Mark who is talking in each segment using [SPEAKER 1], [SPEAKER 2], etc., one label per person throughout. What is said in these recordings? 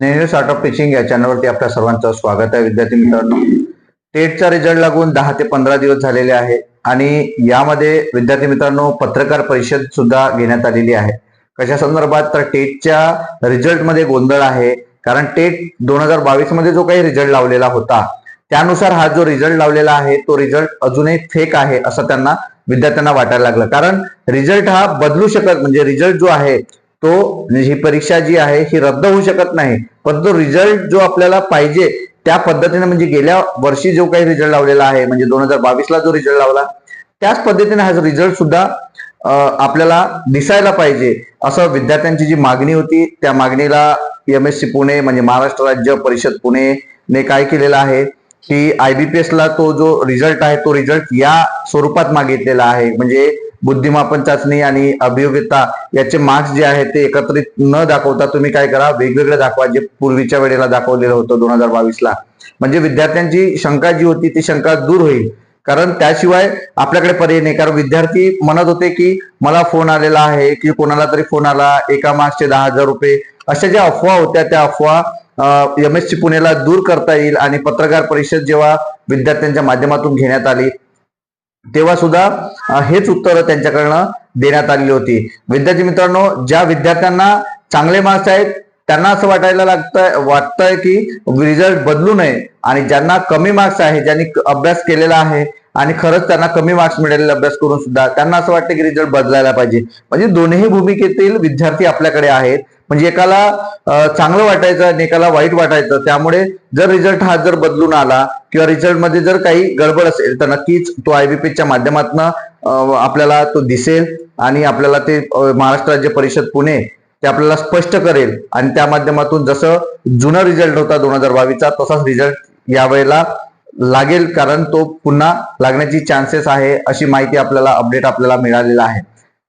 [SPEAKER 1] Sort of teaching या चॅनलवरती आपल्या सर्वांचं स्वागत आहे विद्यार्थी मित्रांनो. टेटचा रिझल्ट लागून दहा ते पंधरा दिवस झालेले आहे आणि यामध्ये विद्यार्थी मित्रांनो पत्रकार परिषद सुद्धा घेण्यात आलेली आहे. कशा संदर्भात? तर टेटच्या रिझल्टमध्ये गोंधळ आहे. कारण टेट दोन हजार बावीसमध्ये जो काही रिझल्ट लावलेला होता त्यानुसार हा जो रिझल्ट लावलेला आहे तो रिझल्ट अजूनही फेक आहे असं त्यांना विद्यार्थ्यांना वाटायला लागलं. कारण रिझल्ट हा बदलू शकत म्हणजे रिझल्ट जो आहे तो म्हणजे ही परीक्षा जी आहे ही रद्द होऊ शकत नाही. पण तो रिझल्ट जो आपल्याला पाहिजे त्या पद्धतीने म्हणजे गेल्या वर्षी जो काही रिझल्ट लावलेला आहे म्हणजे दोन हजार बावीसला जो रिझल्ट लावला त्याच पद्धतीने हा रिझल्ट सुद्धा आपल्याला दिसायला पाहिजे. असं विद्यार्थ्यांची जी मागणी होती त्या मागणीला एम एस सी पुणे म्हणजे महाराष्ट्र राज्य परिषद पुणे ने काय केलेलं आहे की आयबीपीएस ला तो जो रिझल्ट आहे तो रिझल्ट या स्वरूपात मागितलेला आहे. म्हणजे बुद्धिमापन चाचणी आणि अभियोग्यता याचे मार्क्स जे आहेत ते एकत्रित न दाखवता तुम्ही काय करा वेगवेगळे दाखवा जे पूर्वीच्या वेळेला दाखवलेलं होतं दोन हजार बावीसला. म्हणजे विद्यार्थ्यांची शंका जी होती ती शंका दूर होईल. कारण त्याशिवाय आपल्याकडे पर्याय नाही. कारण विद्यार्थी म्हणत होते की मला फोन आलेला आहे की कोणाला तरी फोन आला एका मार्क्सचे दहा हजार रुपये. अशा ज्या अफवा होत्या त्या अफवा एम एस सी पुणेला दूर करता येईल आणि पत्रकार परिषद जेव्हा विद्यार्थ्यांच्या माध्यमातून घेण्यात आली तेव्हा सुद्धा हेच उत्तर त्यांच्याकडनं देण्यात आलेली होती. विद्यार्थी मित्रांनो ज्या विद्यार्थ्यांना चांगले मार्क्स आहेत त्यांना असं वाटायला लागतंय वाटतंय की रिझल्ट बदलू नये आणि ज्यांना कमी मार्क्स आहे ज्यांनी अभ्यास केलेला आहे आणि खरंच त्यांना कमी मार्क्स मिळेल अभ्यास करून सुद्धा त्यांना असं वाटतं की रिझल्ट बदलायला पाहिजे. म्हणजे दोन्ही भूमिकेतील विद्यार्थी आपल्याकडे आहेत. म्हणजे एकाला चांगलं वाटायचं आणि एकाला वाईट वाटायचं. त्यामुळे जर रिझल्ट हा जर बदलून आला किंवा रिझल्टमध्ये जर काही गडबड असेल तर नक्कीच तो आयबीपीच्या माध्यमातून आपल्याला तो दिसेल आणि आपल्याला ते महाराष्ट्र राज्य परिषद पुणे ते आपल्याला स्पष्ट करेल. आणि त्या माध्यमातून जसं जुना रिझल्ट होता दोन हजार बावीसचा तसाच रिझल्ट यावेळेला लागेल कारण तो पुन्हा लागण्याची चान्सेस आहे अशी माहिती आपल्याला अपडेट आपल्याला मिळालेला आहे.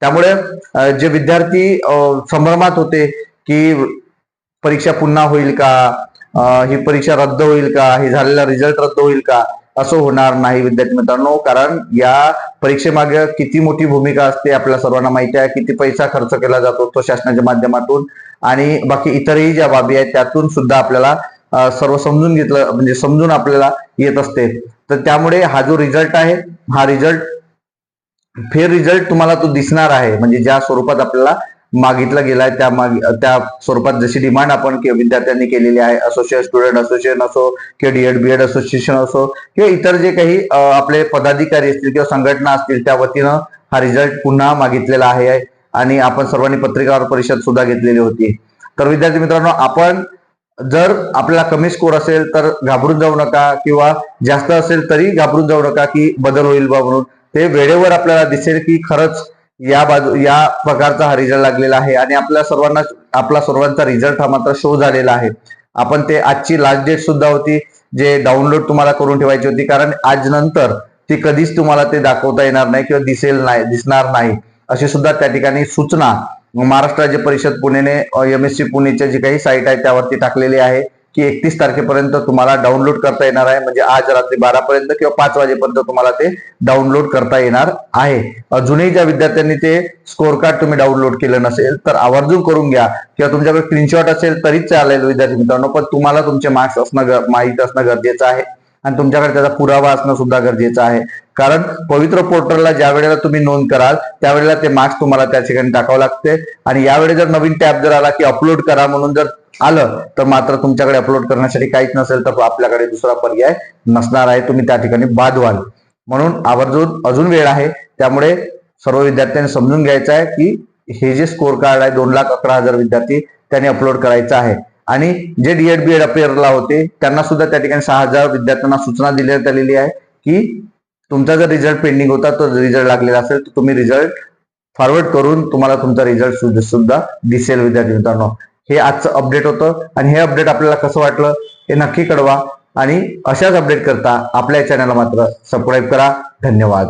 [SPEAKER 1] त्यामुळे जे विद्यार्थी संभ्रमात होते की परीक्षा पुन्हा होईल का ही परीक्षा रद्द होईल का हे झालेला रिझल्ट रद्द होईल का असं होणार नाही विद्यार्थी मित्रांनो. कारण या परीक्षेमागे किती मोठी भूमिका असते आपल्या सर्वांना माहिती आहे. किती पैसा खर्च केला जातो तो शासनाच्या माध्यमातून. आणि बाकी इतरही ज्या बाबी आहेत त्यातून सुद्धा आपल्याला सर्व समजून घेतलं म्हणजे समजून आपल्याला येत असते. तर त्यामुळे हा जो रिझल्ट आहे हा रिझल्ट फेर रिझल्ट तुम्हाला तो दिसणार आहे. म्हणजे ज्या स्वरूपात आपल्याला मागितला गेलाय त्या माग त्या स्वरूपात जशी डिमांड आपण के- विद्यार्थ्यांनी केलेली आहे असोसिएट स्टुडंट असोसिएशन असो किंवा डीएड बीएड असोसिएशन असो किंवा इतर जे काही आपले पदाधिकारी असतील किंवा संघटना असतील त्या वतीनं हा रिझल्ट पुन्हा मागितलेला आहे. आणि आपण सर्वांनी पत्रकार परिषद सुद्धा घेतलेली होती. तर विद्यार्थी मित्रांनो आपण जर आपल्याला कमी स्कोर असेल तर घाबरून जाऊ नका किंवा जास्त असेल तरी घाबरून जाऊ नका की बदल होईल बा म्हणून. ते वेळेवर आपल्याला दिसेल की खरंच या बाजू या प्रकारचा हा रिझल्ट लागलेला आहे आणि आपल्या सर्वांना आपला सर्वांचा रिझल्ट हा मात्र शो झालेला आहे. आपण ते आजची लास्ट डेट सुद्धा होती जे डाउनलोड तुम्हाला करून ठेवायची होती. कारण आज नंतर ती कधीच तुम्हाला ते दाखवता येणार नाही किंवा दिसेल नाही दिसणार नाही. अशी सुद्धा त्या ठिकाणी सूचना महाराष्ट्र राज्य परिषद पुणेने एम एस सी पुणेच्या जी काही साईट आहे त्यावरती टाकलेली आहे की एकतीस तारखेपर्यंत तुम्हाला डाउनलोड करता येणार आहे. म्हणजे आज रात्री बारापर्यंत किंवा पाच वाजेपर्यंत तुम्हाला ते डाउनलोड करता येणार आहे. अजूनही ज्या विद्यार्थ्यांनी ते स्कोर कार्ड तुम्ही डाउनलोड केलं नसेल तर आवर्जून करून घ्या. किंवा तुमच्याकडे स्क्रीनशॉट असेल तरीच चालेल विद्यार्थी मित्रांनो पण तुम्हाला तुमचे मार्क्स असणं माहीत असणं गरजेचं आहे. आणि तुमच्याकडे त्याचा पुरावा असणं सुद्धा गरजेचं आहे. कारण पवित्र पोर्टलला ज्या वेळेला तुम्ही नोंद कराल त्यावेळेला ते मार्क्स तुम्हाला त्या ठिकाणी टाकावं लागते. आणि यावेळी जर नवीन टॅब जर आला की अपलोड करा म्हणून जर आलं तर मात्र तुमच्याकडे अपलोड करण्यासाठी काहीच नसेल तर आपल्याकडे दुसरा पर्याय नसणार आहे. तुम्ही त्या ठिकाणी बाद व्हाल. म्हणून आवर्जून अजून वेळ आहे. त्यामुळे सर्व विद्यार्थ्यांनी समजून घ्यायचं आहे की हे जे स्कोर कार्ड आहे दोन लाख अकरा हजार विद्यार्थी त्यांनी अपलोड करायचं आहे. आणि जे डीएड बीएड अपेअरला होते त्यांना सुद्धा त्या ठिकाणी सहा हजार विद्यार्थ्यांना सूचना देण्यात आलेली आहे की तुमचा जर रिझल्ट पेंडिंग होता तो रिझल्ट लागलेला असेल तर तुम्ही रिझल्ट फॉरवर्ड करून तुम्हाला तुमचा रिझल्ट सुद्धा दिसेल विद्यार्थी मित्रांनो. हे आजचं अपडेट होतं आणि हे अपडेट आपल्याला कसं वाटलं हे नक्की कळवा. आणि अशाच अपडेट करता आपल्या चॅनलला मात्र सबस्क्राईब करा. धन्यवाद.